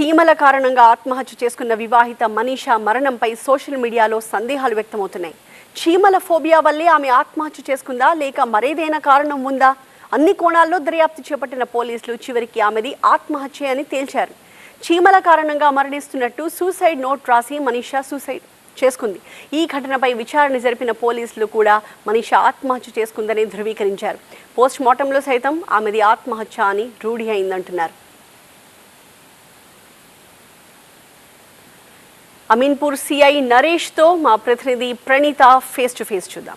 చీమల కారణంగా ఆత్మహత్య చేసుకున్న వివాహిత మనీషా మరణంపై సోషల్ మీడియాలో సందేహాలు వ్యక్తమవుతున్నాయి. చీమల ఫోబియా వల్లే ఆమె ఆత్మహత్య చేసుకుందా? లేక మరేదైనా కారణం ఉందా? అన్ని కోణాల్లో దర్యాప్తు చేపట్టిన పోలీసులు చివరికి ఆమెది ఆత్మహత్య అని తేల్చారు. చీమల కారణంగా మరణిస్తున్నట్టు సూసైడ్ నోట్ రాసి మనీషా సూసైడ్ చేసుకుంది. ఈ ఘటనపై విచారణ జరిపిన పోలీసులు కూడా మనీష ఆత్మహత్య చేసుకుందని ధృవీకరించారు. పోస్ట్ మార్టంలో సైతం ఆమెది ఆత్మహత్య అని రూఢి అయిందంటున్నారు. అమీన్పూర్ సిఐ నరేష్తో మా ప్రతినిధి ప్రణీత ఫేస్ టు ఫేస్ చూద్దాం.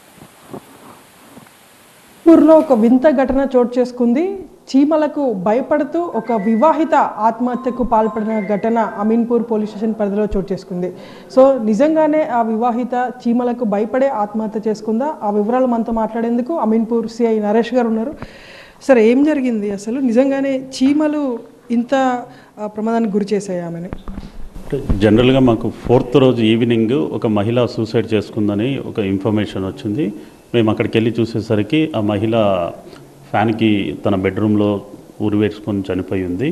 పూర్లో ఒక వింత ఘటన చోటు చేసుకుంది. చీమలకు భయపడుతూ ఒక వివాహిత ఆత్మహత్యకు పాల్పడిన ఘటన అమీన్పూర్ పోలీస్ స్టేషన్ పరిధిలో చోటు చేసుకుంది. సో నిజంగానే ఆ వివాహిత చీమలకు భయపడే ఆత్మహత్య చేసుకుందా? ఆ వివరాలు మనతో మాట్లాడేందుకు అమీన్పూర్ సిఐ నరేష్ గారు ఉన్నారు. సరే ఏం జరిగింది? అసలు నిజంగానే చీమలు ఇంత ప్రమాదానికి గురి చేశాయి ఆమెని? జనరల్గా మాకు ఫోర్త్ రోజు ఈవినింగ్ ఒక మహిళ సూసైడ్ చేసుకుందని ఒక ఇన్ఫర్మేషన్ వచ్చింది. మేము అక్కడికి వెళ్ళి చూసేసరికి ఆ మహిళ ఫ్యాన్కి తన బెడ్రూమ్లో ఉరివేసుకొని చనిపోయి ఉంది.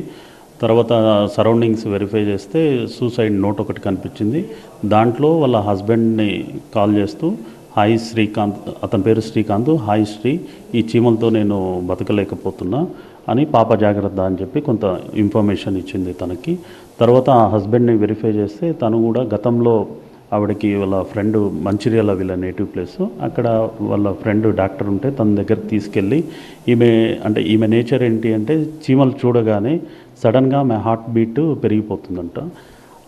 తర్వాత సరౌండింగ్స్ వెరిఫై చేస్తే సూసైడ్ నోట్ ఒకటి కనిపించింది. దాంట్లో వాళ్ళ హస్బెండ్ని కాల్ చేస్తూ హాయ్ శ్రీకాంత్ అతని పేరు శ్రీకాంత్ హాయ్ శ్రీ ఈ చీమలతో నేను బతకలేకపోతున్నా. అని పాప జాగ్రత్త అని చెప్పి కొంత ఇన్ఫర్మేషన్ ఇచ్చింది తనకి. తర్వాత ఆ హస్బెండ్ని వెరిఫై చేస్తే తను కూడా గతంలో ఆవిడకి వాళ్ళ ఫ్రెండ్ మంచిర్యాల వీళ్ళ నేటివ్ ప్లేస్. అక్కడ వాళ్ళ ఫ్రెండ్ డాక్టర్ ఉంటే తన దగ్గర తీసుకెళ్ళి ఈమె అంటే ఈమె నేచర్ ఏంటి అంటే చీమలు చూడగానే సడన్గా ఆమె హార్ట్ బీట్ పెరిగిపోతుందంట.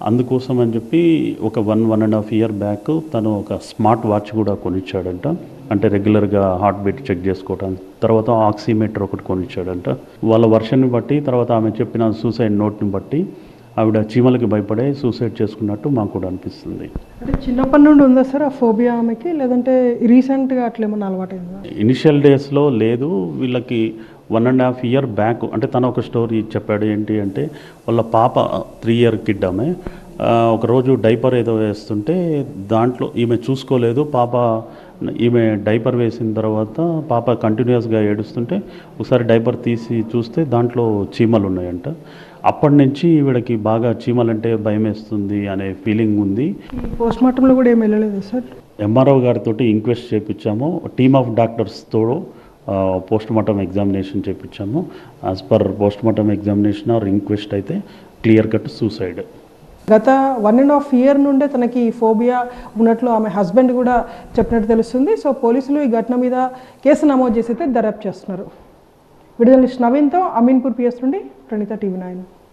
అందుకోసం అని చెప్పి ఒక one one and half year back తను ఒక స్మార్ట్ వాచ్ కూడా కొనిచ్చాడంట. అంటే రెగ్యులర్గా హార్ట్ బీట్ చెక్ చేసుకోవడానికి తర్వాత ఆక్సిమీటర్ ఒకటి కొనిచ్చాడంట. వాళ్ళ వర్షన్ని బట్టి తర్వాత ఆమె చెప్పిన సూసైడ్ నోట్ని బట్టి ఆవిడ చీమలకి భయపడే సూసైడ్ చేసుకున్నట్టు మాకు కూడా అనిపిస్తుంది. అంటే చిన్నప్పటి నుండి ఉందా సార్ ఆ ఫోబియా ఆమెకి? లేదంటే రీసెంట్గా అట్లా ఏమన్నా అలవాటైందా? ఇనిషియల్ డేస్లో లేదు. వీళ్ళకి one and half year back అంటే తను ఒక స్టోరీ చెప్పాడు ఏంటి అంటే వాళ్ళ పాప త్రీ ఇయర్ కిడ్ ఆమె ఒకరోజు డైపర్ ఏదో వేస్తుంటే దాంట్లో ఈమె చూసుకోలేదు. పాప ఈమె డైపర్ వేసిన తర్వాత పాప కంటిన్యూస్గా ఏడుస్తుంటే ఒకసారి డైపర్ తీసి చూస్తే దాంట్లో చీమలు ఉన్నాయంట. అప్పటి నుంచి ఈవిడకి బాగా చీమలంటే భయం వేస్తుంది అనే ఫీలింగ్ ఉంది. పోస్ట్ మార్టంలో కూడా ఏం వెళ్ళలేదు సార్? ఎంఆర్ఓ గారితో ఇంక్వెస్ట్ చేయించాము టీమ్ ఆఫ్ డాక్టర్స్తో పోస్ట్ మార్టం ఎగ్జామినేషన్ చేయించాము as per post mortem examination or inquest అయితే క్లియర్ కట్ సూసైడ్. గత వన్ అండ్ హాఫ్ ఇయర్ నుండే తనకి ఫోబియా ఉన్నట్లు ఆమె హస్బెండ్ కూడా చెప్పినట్టు తెలుస్తుంది. సో పోలీసులు ఈ ఘటన మీద కేసు నమోదు చేసి అయితే దర్యాప్తు చేస్తున్నారు. విడుదల నవీన్తో అమీన్పూర్ పిఎస్ నుండి ప్రణీత టీవీ నైన్.